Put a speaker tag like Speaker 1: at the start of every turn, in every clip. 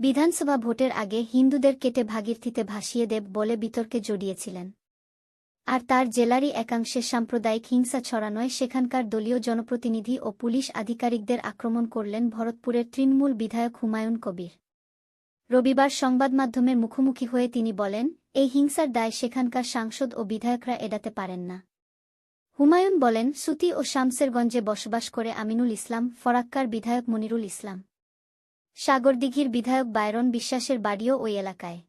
Speaker 1: বিধানসভা ভোটের আগে হিন্দুদের কেটে ভাগীরথীতে ভাসিয়ে দেব বলে বিতর্কে জড়িয়েছিলেন। আর তার জেলারই একাংশে সাম্প্রদায়িক হিংসা ছড়ানোয় সেখানকার দলীয় জনপ্রতিনিধি ও পুলিশ আধিকারিকদের আক্রমণ করলেন ভরতপুরের তৃণমূল বিধায়ক হুমায়ুন কবির। রবিবার সংবাদ সংবাদমাধ্যমের মুখোমুখি হয়ে তিনি বলেন, এই হিংসার দায় সেখানকার সাংসদ ও বিধায়করা এড়াতে পারেন না। হুমায়ুন বলেন, সুতি ও শামসেরগঞ্জে বসবাস করে আমিনুল ইসলাম, ফরাক্কার বিধায়ক মনিরুল ইসলাম। সাগরদিঘির বিধায়ক বায়রন বিশ্বাসের বাড়িও ওই এলাকায়।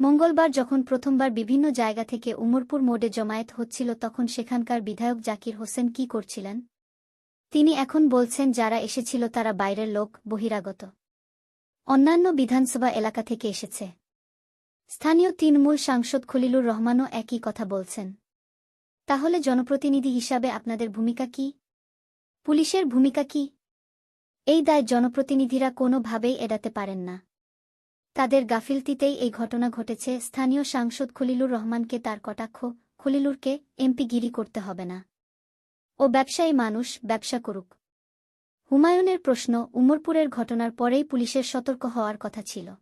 Speaker 1: মঙ্গলবার যখন প্রথমবার বিভিন্ন জায়গা থেকে উমরপুর মোড়ে জমায়েত হচ্ছিল তখন সেখানকার বিধায়ক জাকির হোসেন কি করছিলেন? তিনি এখন বলছেন যারা এসেছিল তারা বাইরের লোক, বহিরাগত। অন্যান্য বিধানসভা এলাকা থেকে এসেছে। স্থানীয় তৃণমূল সাংসদ খলিলুর রহমানও একই কথা বলছেন। তাহলে জনপ্রতিনিধি হিসাবে আপনাদের ভূমিকা কি? পুলিশের ভূমিকা কি? এই দায় জনপ্রতিনিধিরা কোনোভাবেই এড়াতে পারেন না। তাদের গাফিলতিতেই এই ঘটনা ঘটেছে। স্থানীয় সাংসদ খলিলুর রহমানকে তার কটাক্ষ, খলিলুরকে এমপি গিরি করতে হবে না। ও ব্যবসায়ী মানুষ, ব্যবসা করুক। হুমায়ুনের প্রশ্ন উমরপুরের ঘটনার পরেই পুলিশের সতর্ক হওয়ার কথা ছিল।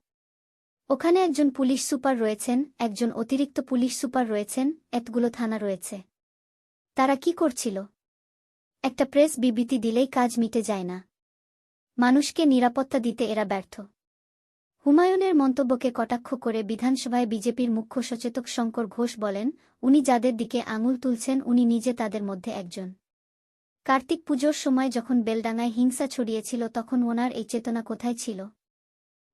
Speaker 1: ওখানে একজন পুলিশ সুপার রয়েছেন, একজন অতিরিক্ত পুলিশ সুপার রয়েছেন, এতগুলো থানা রয়েছে। তারা কি করছিল? একটা প্রেস বিবৃতি দিলেই কাজ মিটে যায় না। মানুষকে নিরাপত্তা দিতে এরা ব্যর্থ। হুমায়ুনের মন্তব্যকে কটাক্ষ করে বিধানসভায় বিজেপির মুখ্য সচেতক শঙ্কর ঘোষ বলেন, উনি যাদের দিকে আঙুল তুলছেন, উনি নিজে তাদের মধ্যে একজন। কার্তিক পুজোর সময় যখন বেলডাঙায় হিংসা ছড়িয়েছিল, তখন ওনার এই চেতনা কোথায় ছিল?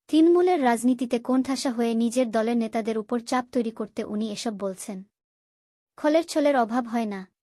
Speaker 1: তৃণমূলের রাজনীতিতে কোণঠাসা হয়ে নিজের দলের নেতাদের উপর চাপ তৈরি করতে উনি এসব বলছেন। খলের ছলের অভাব হয় না।